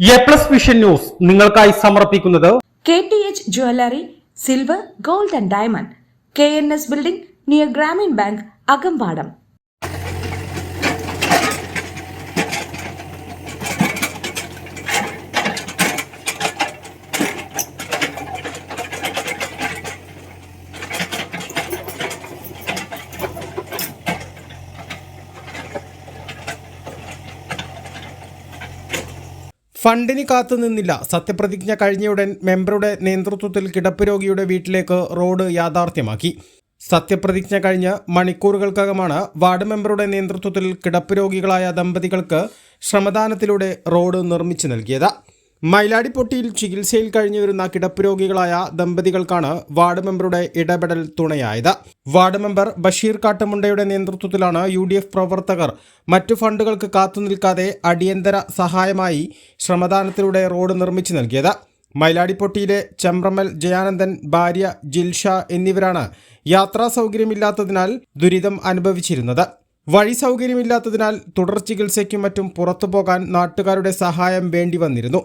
A plus vision news നിങ്ങൾക്കായി സമർപ്പിക്കുന്നത് K T H jewellery silver gold and diamond K N S building near Grameen bank Akampadam. ഫണ്ടിന് കാത്തുനിന്നില്ല സത്യപ്രതിജ്ഞ കഴിഞ്ഞയുടൻ മെമ്പറുടെ നേതൃത്വത്തിൽ കിടപ്പ് രോഗിയുടെ വീട്ടിലേക്ക് റോഡ് യാഥാർത്ഥ്യമാക്കി. സത്യപ്രതിജ്ഞ കഴിഞ്ഞ് മണിക്കൂറുകൾക്കകമാണ് വാർഡ് മെമ്പറുടെ നേതൃത്വത്തിൽ കിടപ്പ് രോഗികളായ ദമ്പതികൾക്ക് ശ്രമദാനത്തിലൂടെ റോഡ് നിർമ്മിച്ചു നൽകിയത്. മൈലാടിപ്പൊട്ടിയിൽ ചികിത്സയിൽ കഴിഞ്ഞുവരുന്ന കിടപ്പ് രോഗികളായ ദമ്പതികൾക്കാണ് വാർഡ് മെമ്പറുടെ ഇടപെടൽ തുണയായത്. വാർഡ് മെമ്പർ ബഷീർ കാട്ടമുണ്ടയുടെ നേതൃത്വത്തിലാണ് യു പ്രവർത്തകർ മറ്റു ഫണ്ടുകൾക്ക് കാത്തുനിൽക്കാതെ അടിയന്തര സഹായമായി ശ്രമദാനത്തിലൂടെ റോഡ് നിർമ്മിച്ചു നൽകിയത്. മൈലാടിപ്പൊട്ടിയിലെ ചെമ്പ്രമൽ ജയാനന്ദൻ ഭാര്യ ജിൽഷ എന്നിവരാണ് യാത്രാ സൗകര്യമില്ലാത്തതിനാൽ ദുരിതം അനുഭവിച്ചിരുന്നത്. വഴി സൗകര്യമില്ലാത്തതിനാൽ തുടർ ചികിത്സയ്ക്കും മറ്റും പുറത്തു പോകാൻ നാട്ടുകാരുടെ സഹായം വേണ്ടി വന്നിരുന്നു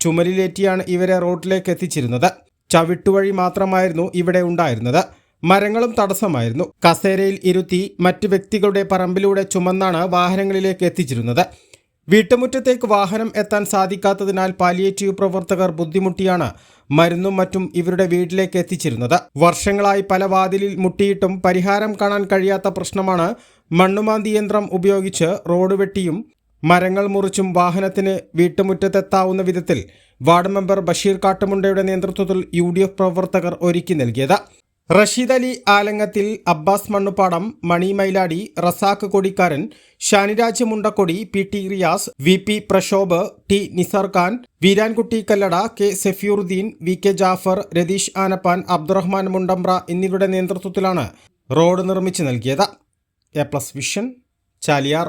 ചുമലിലേറ്റിയാണ് ഇവരെ റോഡിലേക്ക് എത്തിച്ചിരുന്നത്. ചവിട്ടുവഴി മാത്രമായിരുന്നു ഇവിടെ ഉണ്ടായിരുന്നത്. മരങ്ങളും തടസ്സമായിരുന്നു. കസേരയിൽ ഇരുത്തി മറ്റ് വ്യക്തികളുടെ പറമ്പിലൂടെ ചുമന്നാണ് വാഹനങ്ങളിലേക്ക് എത്തിച്ചിരുന്നത്. വീട്ടുമുറ്റത്തേക്ക് വാഹനം എത്താൻ സാധിക്കാത്തതിനാൽ പാലിയേറ്റീവ് പ്രവർത്തകർ ബുദ്ധിമുട്ടിയാണ്. മരുന്നും മറ്റും ഇവരുടെ വീട്ടിലേക്ക് എത്തിച്ചിരുന്നത്. വർഷങ്ങളായി പല വാതിലിൽ മുട്ടിയിട്ടും പരിഹാരം കാണാൻ കഴിയാത്ത പ്രശ്നമാണ് മണ്ണുമാന്തി യന്ത്രം ഉപയോഗിച്ച് റോഡ് വെട്ടിയും മരങ്ങൾ മുറിച്ചും വാഹനത്തിന് വീട്ടുമുറ്റത്തെത്താവുന്ന വിധത്തിൽ വാർഡ് മെമ്പർ ബഷീർ കാട്ടുമുണ്ടയുടെ നേതൃത്വത്തിൽ യു പ്രവർത്തകർ ഒരുക്കി നൽകിയത്. Rasheed Ali Alangathil Abbas Mannupadam Mani Mailadi Razak Kodikkaran Shaniraj Mundakkodi P T Riyas V P Prashobh T Nisar Khan Veerankutty Kallada K Safeeruddin V K Jafar Ratheesh Anappan Abdurahman Mundambra എന്നിവരുടെ നേതൃത്വത്തിലാണ് road നിർമ്മിച്ചു നൽകിയത്. A plus vision Chaliyar.